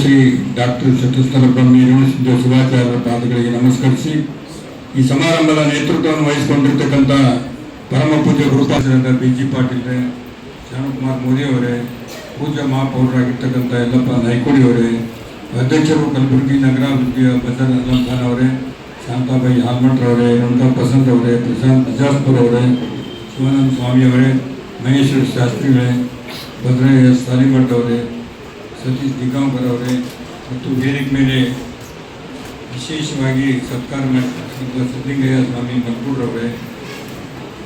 Shri doctor Chatusthala Brahmi Renusiddha ಶಿವಾಚಾರ್ಯರ ಪಾದಗಳಿಗೆ ನಮಸ್ಕರಿಸಿ, ಈ ಸಮಾರಂಭದ ನೇತೃತ್ವವನ್ನು ವಹಿಸಿಕೊಂಡಿರ್ತಕ್ಕಂಥ ಪರಮ ಪೂಜ್ಯ ಗುರುಪಾಸರಾದ ಬಿ ಜಿ ಪಾಟೀಲ್ ಶಾಣಕುಮಾರ್ ಮೋದಿಯವರೇ ಪೂಜ್ಯ ಮಹಾಪೌರರಾಗಿರ್ತಕ್ಕಂಥ ಯಲ್ಲಪ್ಪ ನಾಯ್ಕೋಡಿಯವರೇ ಅಧ್ಯಕ್ಷರು ಕಲಬುರಗಿ ನಗರಾಭಿವೃದ್ಧಿಯ ಬಸರ್ ಅಲ್ಲಂ ಖಾನ್ ಅವರೇ, ಶಾಂತಾಬಾಯಿ ಹಾಲ್ಮಟ್ರವರೇ ರೇಣುಕಾ ಪ್ರಸಂತ್ ಅವರೇ, ಪ್ರಶಾಂತ್ ಬಿಜಾಸ್ಪುರ್ ಅವರೇ, ಶಿವಾನಂದ ಸ್ವಾಮಿ ಅವರೇ, ಮಹೇಶ್ವರ ಶಾಸ್ತ್ರಿಗಳೇ ಭದ್ರಯ್ಯ ಸಾಲಿಮಠ್ ಅವರೇ ಸತೀಶ್ ದಿಗಾಂಬರ್ ಅವರೇ ಮತ್ತು ವೇದಿಕೆ ಮೇಲೆ ವಿಶೇಷವಾಗಿ ಸತ್ಕಾರ ಮಾಡಿದ ಸಿದ್ದಲಿಂಗಯ್ಯ ಸ್ವಾಮಿ ಮಕ್ಕೂರವರೇ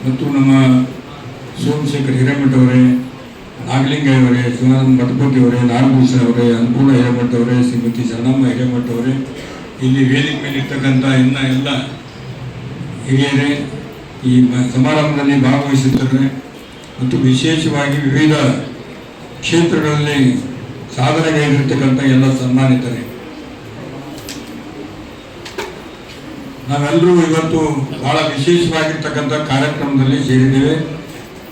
ಮತ್ತು ನಮ್ಮ ಸೋಮಶೇಖರ್ ಹಿರೇಮಠ ಅವರೇ, ನಾಗಲಿಂಗಯ್ಯ ಅವರೇ ಶಿವಾನಂದ ಮಠಪತಿ ಅವರೇ ನಾಗಭೂಷಣ ಅವರೇ, ಅನುಕೂಲ ಹಿರೇಮಠ ಅವರೇ, ಶ್ರೀಮತಿ ಶರಣಮ್ಮ ಹಿರೇಮಠ ಅವರೇ, ಇಲ್ಲಿ ವೇದಿಕೆ ಮೇಲೆ ಇರ್ತಕ್ಕಂಥ ಇನ್ನ ಎಲ್ಲ ಹಿರಿಯರೇ, ಈ ಸಮಾರಂಭದಲ್ಲಿ ಭಾಗವಹಿಸುತ್ತಾರೆ ಮತ್ತು ವಿಶೇಷವಾಗಿ ವಿವಿಧ ಕ್ಷೇತ್ರಗಳಲ್ಲಿ ಸಾಧನೆಗೈದಿರ್ತಕ್ಕಂಥ ಎಲ್ಲ ಸನ್ಮಾನಿತರೇ ನಾವೆಲ್ಲರೂ ಇವತ್ತು ಬಹಳ ವಿಶೇಷವಾಗಿರ್ತಕ್ಕಂಥ ಕಾರ್ಯಕ್ರಮದಲ್ಲಿ ಸೇರಿದ್ದೇವೆ.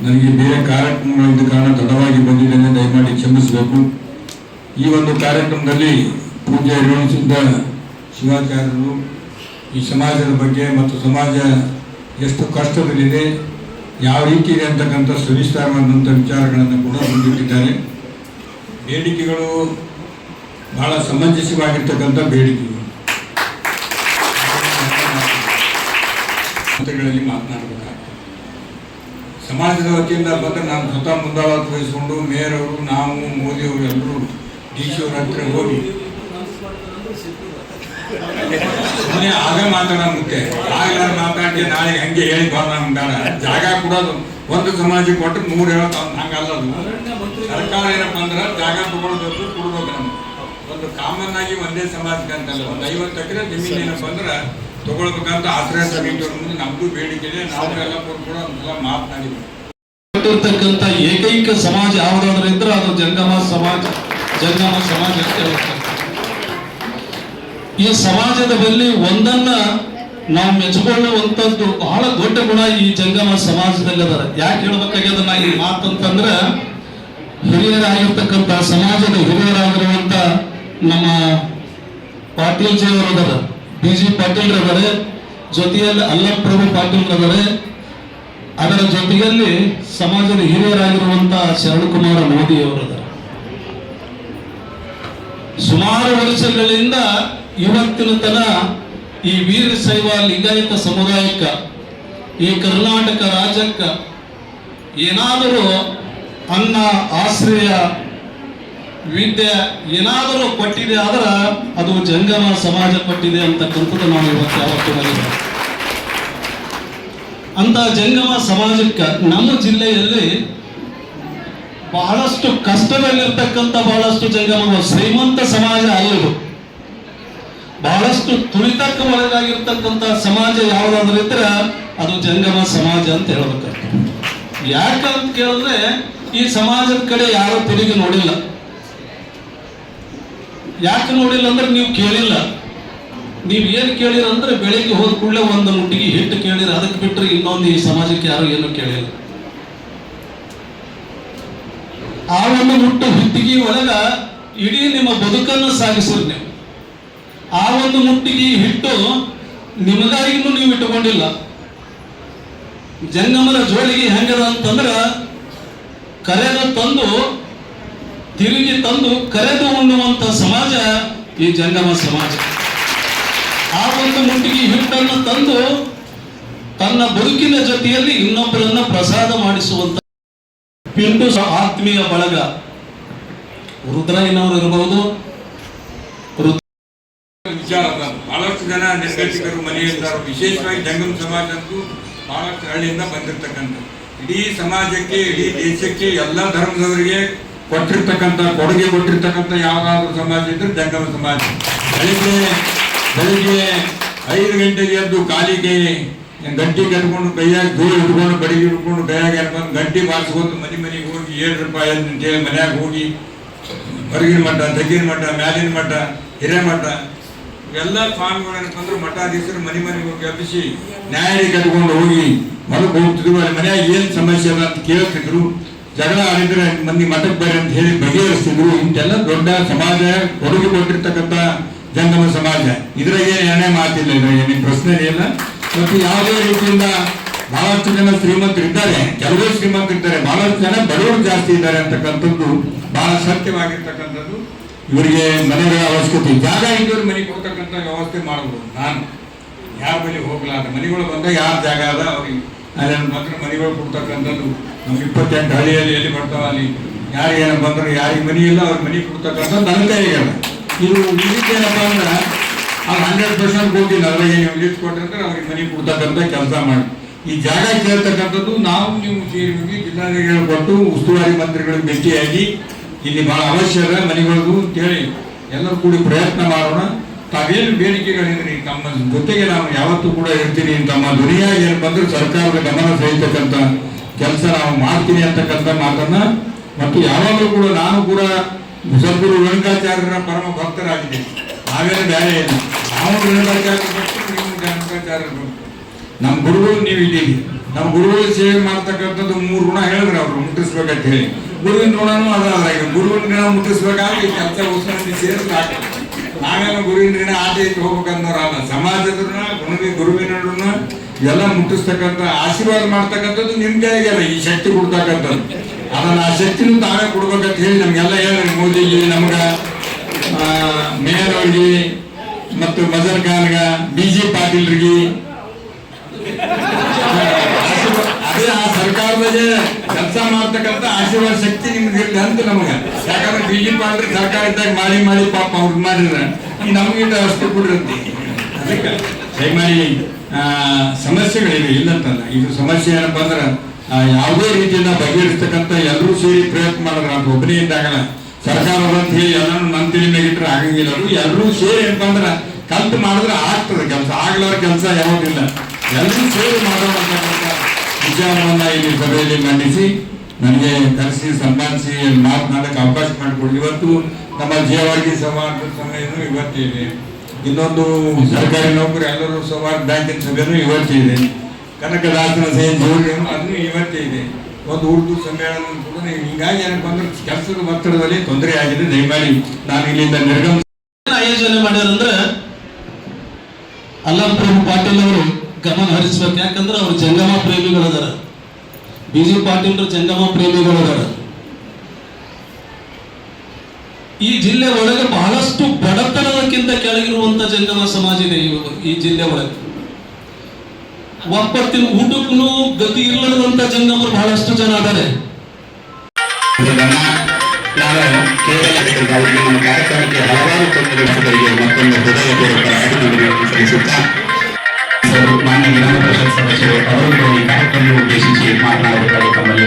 ನನಗೆ ಬೇರೆ ಕಾರ್ಯಕ್ರಮಗಳಿದ್ದ ಕಾರಣ ತಡವಾಗಿ ಬಂದಿದ್ದೇನೆ ದಯಮಾಡಿ ಕ್ಷಮಿಸಬೇಕು. ಈ ಒಂದು ಕಾರ್ಯಕ್ರಮದಲ್ಲಿ ಪೂಜೆ ನಿರ್ವಹಿಸಿದ್ದ ಶಿವಾಚಾರ್ಯರು ಈ ಸಮಾಜದ ಬಗ್ಗೆ ಮತ್ತು ಸಮಾಜ ಎಷ್ಟು ಕಷ್ಟದಲ್ಲಿದೆ, ಯಾವ ರೀತಿ ಇದೆ ಅಂತಕ್ಕಂಥ ಸವಿಸ್ತಾರವಾದಂಥ ವಿಚಾರಗಳನ್ನು ಕೂಡ ಮುಂದಿಟ್ಟಿದ್ದಾರೆ. ಬೇಡಿಕೆಗಳು ಬಹಳ ಸಮಂಜಸವಾಗಿರ್ತಕ್ಕಂಥ ಬೇಡಿಕೆಗಳು ಮಾತನಾಡಬೇಕಾಗ್ತದೆ. ಸಮಾಜದ ವತಿಯಿಂದ ಬಂದರೆ ನಾನು ಸ್ವತಃ ಮುಂದಾಳತ್ ವಹಿಸಿಕೊಂಡು ಮೇಯರ್ ಅವರು, ನಾವು, ಮೋದಿ ಅವರು ಎಲ್ಲರೂ ಡಿ ಸಿ ಅವ್ರ ಹತ್ರ ಹೋಗಿ ಸುಮ್ಮನೆ ಆಗ ಮಾತಾಡೋ ಮುಖ್ಯ ಆಗಲಾರ ಮಾತಾಡಿ ನಾಳೆ ಹಂಗೆ ಹೇಳಿ ಬಾ ನಮ್ಗೆ ಜಾಗ ಕೊಡೋದು. ಒಂದು ಸಮಾಜ ಕೊಟ್ಟು ನೂರು ಅವ್ನು ಹಂಗಲ್ಲ ಸರ್ಕಾರ ಏನಪ್ಪ ಅಂದ್ರೆ ಜಾಗ ತಗೊಳ್ಬೇಕು ಕೊಡ್ಬೇಕು ನಮ್ಗೆ. ಒಂದು ಕಾಮನ್ ಆಗಿ ಒಂದೇ ಸಮಾಜಕ್ಕೆ ಅಂತಲ್ಲ. ಒಂದು ಐವತ್ತು ಎಕರೆ ಜಮೀನು ಏನಪ್ಪ ಅಂದ್ರೆ ತಗೊಳ್ಬೇಕಂತ ಆಶ್ರಯ ಸಮಿತಿ ಮುಂದೆ ನಮ್ದು ಬೇಡಿಕೆ ಇದೆ. ನಾವು ಎಲ್ಲ ಕೂಡ ಒಂದ್ಸಲ ಮಾತನಾಡಿದ್ವಿ ಏಕೈಕ ಸಮಾಜ ಯಾವುದಾದ್ರೂ ಇದ್ರೆ ಅದು ಜಂಗಮ ಸಮಾಜ. ಜಂಗಮ ಸಮಾಜ ಈ ಸಮಾಜದ ಬಲ್ಲಿ ಒಂದನ್ನ ನಾವು ಮೆಚ್ಚಿಕೊಳ್ಳುವಂಥದ್ದು ಬಹಳ ದೊಡ್ಡ ಗುಣ ಈ ಜಂಗಮ ಸಮಾಜದಲ್ಲಿ ಅದರ ಯಾಕೆ ಹೇಳ್ಬೇಕಾಗ್ಯದ ನಾ ಈ ಮಾತಂತಂದ್ರ, ಹಿರಿಯರಾಗಿರ್ತಕ್ಕಂಥ ಸಮಾಜದ ಹಿರಿಯರಾಗಿರುವಂತ ನಮ್ಮ ಪಾಟೀಲ್ ಜಿ ಅವರು ಅದಾರ ಬಿ ಜಿ ಪಾಟೀಲ್ ಅದಾರೆ ಜೊತೆಯಲ್ಲಿ ಅಲ್ಲಪ್ರಭು ಪಾಟೀಲ್ ಅದಾರೆ ಅದರ ಜೊತೆಯಲ್ಲಿ ಸಮಾಜದ ಹಿರಿಯರಾಗಿರುವಂತ ಶರಣಕುಮಾರ ಮೋದಿ ಅವರದ ಸುಮಾರು ವರ್ಷಗಳಿಂದ ಇವತ್ತಿನ ತನ ಈ ವೀರಶೈವ ಲಿಂಗಾಯತ ಸಮುದಾಯಕ್ಕ, ಈ ಕರ್ನಾಟಕ ರಾಜ್ಯಕ್ಕ ಏನಾದರೂ ಅನ್ನ, ಆಶ್ರಯ, ವಿದ್ಯೆ ಏನಾದರೂ ಕೊಟ್ಟಿದೆ ಆದ್ರ ಅದು ಜಂಗಮ ಸಮಾಜ ಕೊಟ್ಟಿದೆ ಅಂತಕ್ಕಂಥದ್ದು ನಾವು ಇವತ್ತು ಯಾವತ್ತು ಮರೆಯಬಾರದು. ಅಂತ ಜಂಗಮ ಸಮಾಜಕ್ಕೆ ನಮ್ಮ ಜಿಲ್ಲೆಯಲ್ಲಿ ಬಹಳಷ್ಟು ಕಷ್ಟದಲ್ಲಿರ್ತಕ್ಕಂಥ ಬಹಳಷ್ಟು ಜಂಗಮಗಳು ಶ್ರೀಮಂತ ಸಮಾಜ ಅಲ್ಲದು ಬಹಳಷ್ಟು ತುಳಿತಕ್ಕೆ ಒಳಗಾಗಿರ್ತಕ್ಕಂಥ ಸಮಾಜ ಯಾವುದಾದ್ರೂ ಇದ್ರೆ ಅದು ಜಂಗಮ ಸಮಾಜ ಅಂತ ಹೇಳ್ಬೇಕಾಗ್ತದೆ. ಯಾಕಂತ ಕೇಳಿದ್ರೆ ಈ ಸಮಾಜದ ಕಡೆ ಯಾರು ತಿರುಗಿ ನೋಡಿಲ್ಲ. ಯಾಕೆ ನೋಡಿಲ್ಲ ಅಂದ್ರೆ ನೀವು ಕೇಳಿಲ್ಲ. ನೀವು ಏನು ಕೇಳಿರ ಅಂದ್ರೆ ಬೆಳಿಗ್ಗೆ ಹೋದ ಕೂಡಲೇ ಒಂದು ಮುಟ್ಟಿಗೆ ಹಿಟ್ಟು ಕೇಳಿರ, ಅದಕ್ಕೆ ಬಿಟ್ಟರೆ ಇನ್ನೊಂದು ಈ ಸಮಾಜಕ್ಕೆ ಯಾರು ಏನು ಕೇಳಿಲ್ಲ. ಆ ಒಂದು ಮುಟ್ಟು ಹಿಟ್ಟಿಗೆ ಒಳಗ ಇಡೀ ನಿಮ್ಮ ಬದುಕನ್ನು ಸಾಗಿಸಿರಿ ನೀವು. ಆ ಒಂದು ಮುಟ್ಟಿಗೆ ಹಿಟ್ಟು ನಿಮಗಾಗಿನೂ ನೀವು ಇಟ್ಟುಕೊಂಡಿಲ್ಲ. ಜಂಗಮದ ಜೋಳಿಗೆ ಹೆಂಗದ ಅಂತಂದ್ರ ಕರೆದು ತಂದು, ತಿರುಗಿ ತಂದು ಕರೆದು ಉಣ್ಣುವಂತ ಸಮಾಜ ಈ ಜಂಗಮ ಸಮಾಜ. ಆ ಒಂದು ಮುಟ್ಟಿಗೆ ಹಿಟ್ಟನ್ನು ತಂದು ತನ್ನ ಬದುಕಿನ ಜೊತೆಯಲ್ಲಿ ಇನ್ನೊಬ್ಬರನ್ನ ಪ್ರಸಾದ ಮಾಡಿಸುವಂತ ಪಿಂಡು ಆತ್ಮೀಯ ಬಳಗ. ರುದ್ರಯ್ಯನವರು ಇರಬಹುದು ವಿಚಾರ. ಬಹಳಷ್ಟು ಜನ ನಿರ್ಗತಿಕರು ಮನೆಯಲ್ಲಿದ್ದಾರೆ ವಿಶೇಷವಾಗಿ ಜಂಗಮ ಸಮಾಜ ಅಂತೂ ಬಹಳಷ್ಟು ಹಳ್ಳಿಯಿಂದ ಬಂದಿರತಕ್ಕಂಥ ಇಡೀ ಸಮಾಜಕ್ಕೆ, ಇಡೀ ದೇಶಕ್ಕೆ ಎಲ್ಲ ಧರ್ಮದವರಿಗೆ ಕೊಟ್ಟಿರ್ತಕ್ಕಂಥ, ಕೊಡುಗೆ ಕೊಟ್ಟಿರ್ತಕ್ಕಂಥ ಯಾವ್ದಾದ್ರು ಸಮಾಜ ಇದ್ರೆ ಜಂಗಮ ಸಮಾಜ ಬೆಳಿಗ್ಗೆ ಬೆಳಿಗ್ಗೆ ಐದು ಗಂಟೆಗೆ ಎದ್ದು ಕಾಲಿಗೆ ಗಂಟೆ ಕಟ್ಕೊಂಡು, ಕೈಯಾಗಿ ಧೂಳು ಇಟ್ಕೊಂಡು ಬಡಿಗೆ ಇಟ್ಕೊಂಡು ಕೈಯಾಗಿ ಎಳ್ಕೊಂಡು ಗಂಟಿ ಬಾರಿಸ್ಕೊಂಡು ಮನೆ ಮನೆಗೆ ಹೋಗಿ ಏಳು ರೂಪಾಯಿ ಅಂತೇಳಿ ಮನ್ಯಾಗ ಹೋಗಿ ಹೊರಗಿನ ಮಠ ತಗ್ಗಿನ ಮಠ, ಮ್ಯಾಲಿನ ಮಠ, ಹಿರೇಮಠ ಎಲ್ಲ ಸ್ವಾಮಿಗಳು ಏನಪ್ಪಂದ್ರೆ ಮಠಾಧೀಶರು ಮನೆ ಮನೆಗೆ ಹೋಗಿ ಹಬ್ಬಿಸಿ ನ್ಯಾಯ ಕರ್ಕೊಂಡು ಹೋಗಿ ಹೊರಗೆ ಹೋಗ್ತಿದ್ರು ಅಲ್ಲಿ ಮನ್ಯಾಗ ಏನು ಸಮಸ್ಯೆ ಅಂತ ಕೇಳ್ತಿದ್ರು. ಜಗಳ ಆಡಿದ್ರೆ ಮಂದಿ ಮಠಕ್ಕೆ ಬರ್ರಿ ಅಂತ ಹೇಳಿ ಬಗೆಹರಿಸ್ತಿದ್ರು. ಇಂತೆಲ್ಲ ದೊಡ್ಡ ಸಮಾಜ, ಕೊಡುಗೆ ಕೊಟ್ಟಿರ್ತಕ್ಕಂಥ ಜಂಗಮ ಸಮಾಜ. ಇದ್ರಾಗೆ ಏನೇ ಮಾತಿಲ್ಲ, ಇದ್ರಾಗೆ ಪ್ರಶ್ನೆ ಇಲ್ಲ. ಮತ್ತು ಯಾವುದೇ ರೀತಿಯಿಂದ ಬಹಳಷ್ಟು ಜನ ಶ್ರೀಮಂತರು ಇದ್ದಾರೆ. ಕೆಲವೇ ಶ್ರೀಮಂತರು ಇದ್ದಾರೆ. ಬಹಳಷ್ಟು ಜನ ಬಡವರು ಜಾಸ್ತಿ ಇದ್ದಾರೆ ಅಂತಕ್ಕಂಥದ್ದು ಬಹಳ ಸತ್ಯವಾಗಿರ್ತಕ್ಕಂಥದ್ದು. ಇವರಿಗೆ ಮನೆಗಳ ಅವಶ್ಯಕತೆ. ಜಾಗ ಇದ್ದವ್ರು ಮನೆ ಕೊಡ್ತಕ್ಕಂಥ ವ್ಯವಸ್ಥೆ ಮಾಡಬಹುದು ನಾನು ಯಾರ ಬಳಿ ಹೋಗ್ಲಾರ ಮನೆಗಳು ಬಂದಾಗ ಯಾರ ಜಾಗ ಅದ? ಅವ್ರಿಗೆ ಅಲ್ಲಿ ಮಾತ್ರ ಮನೆಗಳು ಕೊಡ್ತಕ್ಕಂಥದ್ದು. ನಮ್ಗೆ ಇಪ್ಪತ್ತೆಂಟು ಹಳ್ಳಿಯಲ್ಲಿ ಎಲ್ಲಿ ಬರ್ತಾವ ಅಲ್ಲಿ ಯಾರಿಗೇನ ಬಂದ್ರೆ ಯಾರಿಗೆ ಮನೆ ಇಲ್ಲ ಅವ್ರ ಮನೆ ಕೊಡ್ತಕ್ಕಂಥದ್ದು ನನ್ನ ಕೈಯಾಗಲ್ಲ ಇದು ಏನಪ್ಪ ಅಂದ್ರೆ ಅವ್ರು ಹಂಡ್ರೆಡ್ ಪರ್ಸೆಂಟ್ ಕೊಟ್ಟಿಲ್ಲ ಅದ್ರಾಗ ನೀವು ಲೀಸ್ಟ್ ಕೊಟ್ಟಿರ್ತಾರೆ, ಅವ್ರಿಗೆ ಮನೆ ಕೊಡ್ತಕ್ಕಂಥ ಕೆಲಸ ಮಾಡಿ. ಈ ಜಾಗ ಕೇಳ್ತಕ್ಕಂಥದ್ದು ನಾವು ನೀವು ಸೇರಿ ಹೋಗಿ ಜಿಲ್ಲಾಧಿಕಾರಿಗಳು ಕೊಟ್ಟು ಉಸ್ತುವಾರಿ ಮಂತ್ರಿಗಳಿಗೆ ಭೇಟಿಯಾಗಿ ಇಲ್ಲಿ ಬಹಳ ಅವಶ್ಯ ಅದ ಮನೆಗಳಿಗೂ ಕೇಳಿ ಎಲ್ಲರೂ ಕೂಡಿ ಪ್ರಯತ್ನ ಮಾಡೋಣ. ತಾವೇನು ಬೇಡಿಕೆಗಳಿದ್ರಿ ತಮ್ಮ ಜೊತೆಗೆ ನಾವು ಯಾವತ್ತೂ ಕೂಡ ಇರ್ತೀನಿ ತಮ್ಮ ಧ್ವನಿಯಾಗಿ ಏನು ಬಂದ್ರೆ ಸರ್ಕಾರದ ಗಮನ ಸೆಳೀತಕ್ಕಂಥ ಕೆಲಸ ನಾವು ಮಾಡ್ತೀನಿ ಅಂತಕ್ಕಂಥ ಮಾತನ್ನ ಮತ್ತು ಯಾವಾಗಲೂ ಕೂಡ ನಾನು ಕೂಡ ಸದ್ಗುರು ರೇಣುಕಾಚಾರ್ಯರ ಪರಮ ಭಕ್ತರಾಗಿದೆ ನಾವೇನು ಬೇರೆ ಇಲ್ಲ. ನಾವು ರೇಣುಕಾಚಾರ್ಯ ಭಕ್ತರು, ನೀವು ನಮ್ಮ ಗುರುಗಳು ನೀವು ಇದ್ದೀವಿ ನಮ್ಮ ಗುರುಗಳು ಸೇವೆ ಮಾಡ್ತಕ್ಕಂಥದ್ದು ಮೂರು ಗುಣ ಹೇಳಿದ್ರೆ ಅವರು ಮುಟ್ಟಿಸ್ಬೇಕಂತ ಹೇಳಿ. ಗುರುವಿನ ಋಣನೂ ಅದ ಈಗ ಗುರುವಿನ ಋಣ ಮುಟ್ಟಿಸ್ಬೇಕಾಗಿ ಕೆಲಸ ಉತ್ಸವದಲ್ಲಿ ಆಗ್ತದೆ ನಾವೇನು ಗುರುವಿನ ಋಣ ಆಚೆ ಇಟ್ಟು ಹೋಗ್ಬೇಕಂದ್ರ ಸಮಾಜದ ಋಣ ಗುರುವಿನ ಗುರುವಿನ ಋಣ ಎಲ್ಲ ಮುಟ್ಟಿಸ್ತಕ್ಕಂಥ, ಆಶೀರ್ವಾದ ಮಾಡ್ತಕ್ಕಂಥದ್ದು ನಿಮ್ ಕೈಗೆಲ್ಲ ಈ ಶಕ್ತಿ ಕೊಡ್ತಕ್ಕಂಥದ್ದು. ಅದನ್ನ ಆ ಶಕ್ತಿನೂ ತಾವೇ ಕೊಡ್ಬೇಕಂತ ಹೇಳಿ ನಮ್ಗೆಲ್ಲ ಹೇಳಿ ಮೋದಿಜಿ, ನಮ್ಗ ಮೇಯರ್ ಅವ್ರಿಗೆ, ಮತ್ತು ಮಜರ್ ಖಾನ್ಗ, ಬಿ ಜೆ ಪಾಟೀಲ್ರಿಗೆ ಆಶೀರ್ವಾದ- ಅದೇ ಆ ಸರ್ಕಾರದಾಗೆ ಕೆಲಸ ಮಾಡ್ತಕ್ಕಂಥ ಆಶೀರ್ವಾದ ಶಕ್ತಿ ನಿಮ್ಗೆ ಇರಲಿ ಅಂತ ನಮಗೆ. ಯಾಕಂದ್ರೆ ಬಿಜೆಪಿ ಅಂದ್ರೆ ಸರ್ಕಾರ ಇದ್ದಾಗ ಮಾಡಿ ಮಾಡಿ ಪಾಪ ಅವ್ರು ಮಾಡಿದ್ರೆ. ಈ ನಮಗಿಂತ ಅಷ್ಟು ಕೊಡಿರಂತೆ. ಅದಕ್ಕೆ ದಯಮಾಡಿ ಸಮಸ್ಯೆಗಳಿವೆ ಇಲ್ಲಂತಲ್ಲ ಇದು ಸಮಸ್ಯೆ ಏನಪ್ಪ ಅಂದ್ರೆ ಯಾವುದೇ ರೀತಿಯಿಂದ ಬಗೆಹರಿಸ್ತಕ್ಕಂಥ ಎಲ್ಲರೂ ಸೇರಿ ಪ್ರಯತ್ನ ಮಾಡಿದ್ರೆ ಅಂತ ಒಬ್ಬನೇ ಇದ್ದಾಗಲ್ಲ. ಸರ್ಕಾರ ಅಂತ ಹೇಳಿ ಎಲ್ಲರೂ ನನ್ನ ತಿಳಿ ಆಗಂಗಿಲ್ಲ. ಎಲ್ಲರೂ ಸೇರಿ ಅಂದ್ರೆ ಕಲ್ತು ಮಾಡಿದ್ರೆ ಆಗ್ತದೆ. ಕೆಲಸ ಆಗ್ಲಾರ ಕೆಲಸ ಯಾವುದಿಲ್ಲ. ಎಲ್ಲರೂ ಸೇರಿ ಮಾಡೋಣ ವಿಚಾರವನ್ನ ಇಲ್ಲಿ ಸಭೆಯಲ್ಲಿ ಮಂಡಿಸಿ, ನನಗೆ ಕರೆಸಿ ಸನ್ಮಾನಿಸಿ ಮಾತನಾಡಕ್ಕೆ ಅವಕಾಶ ಮಾಡಿಕೊಡಿ. ಇವತ್ತು ನಮ್ಮ ಜೀವವಾಗಿ ಸಮಾಜದ ಸಭೆಯನ್ನು ಇವತ್ತಿದೆ. ಇನ್ನೊಂದು ಸರ್ಕಾರಿ ನೌಕರಿ, ಎಲ್ಲರೂ ಸೌಹಾರ್ದ ಬ್ಯಾಂಕಿನ ಸಭೆಯನ್ನು ಇವತ್ತಿದೆ. ಕನಕದಾಸನ ಜೋಡಿಯನ್ನು ಅದನ್ನು ಇವತ್ತೇ ಇದೆ ಒಂದು ಉರ್ದು ಸಮ್ಮೇಳನ ಕೂಡ ಹೀಗಾಗಿ ಏನಪ್ಪ ಅಂದ್ರೆ ಕೆಲಸದ ಒತ್ತಡದಲ್ಲಿ ತೊಂದರೆ ಆಗಿದೆ. ದಯಮಾಡಿ ನಾನು ಇಲ್ಲಿಂದ ನಿರ್ಗಮ ಆಯೋಜನೆ ಮಾಡ್ಯಾರಂದ್ರೆ ಅಲ್ಲಂ ಪ್ರಭು ಪಾಟೀಲ್ ಅವರು ಗಮನ ಹರಿಸ್ಬೇಕು. ಯಾಕಂದ್ರೆ ಅವ್ರು ಜಂಗಮ ಪ್ರೇಮಿಗಳದಾರ. ಬಿ ಜೆ ಪಾಟೀಲ್ರು ಜಂಗಮ ಪ್ರೇಮಿಗಳದಾರ. ಈ ಜಿಲ್ಲೆ ಒಳಗೆ ಬಹಳಷ್ಟು ಬಡತನಕ್ಕಿಂತ ಕೆಳಗಿರುವಂತ ಜಂಗಮ ಸಮಾಜ ಇದೆ ಈ- ಜಿಲ್ಲೆ ಒಳಗೆ. ಒಪ್ಪತ್ತಿನ ಊಟಕ್ಕೂ ಗತಿ ಇಲ್ಲದಂತ ಜಂಗಮರು ಬಹಳಷ್ಟು ಜನ ಅದಾರೆ ಕಾರ್ಯಕ್ರಮಕ್ಕೆ ಹಲವಾರು ತೊಂದರೆಗಳಿಗೆ ಮತ್ತೊಂದು ಹೃದಯಪೂರ್ವಕ ಅಭಿನಂದನೆಗಳನ್ನು ಸಲ್ಲಿಸುತ್ತಾ ಸರ್ ಮಾನ್ಯ ವಿಧಾನ ಸದಸ್ಯರು ಅವರು ಕಾರ್ಯಕ್ರಮ ಉದ್ದೇಶಿಸಿ ಮಾತನಾಡುತ್ತಾರೆ ತಮ್ಮಲ್ಲಿ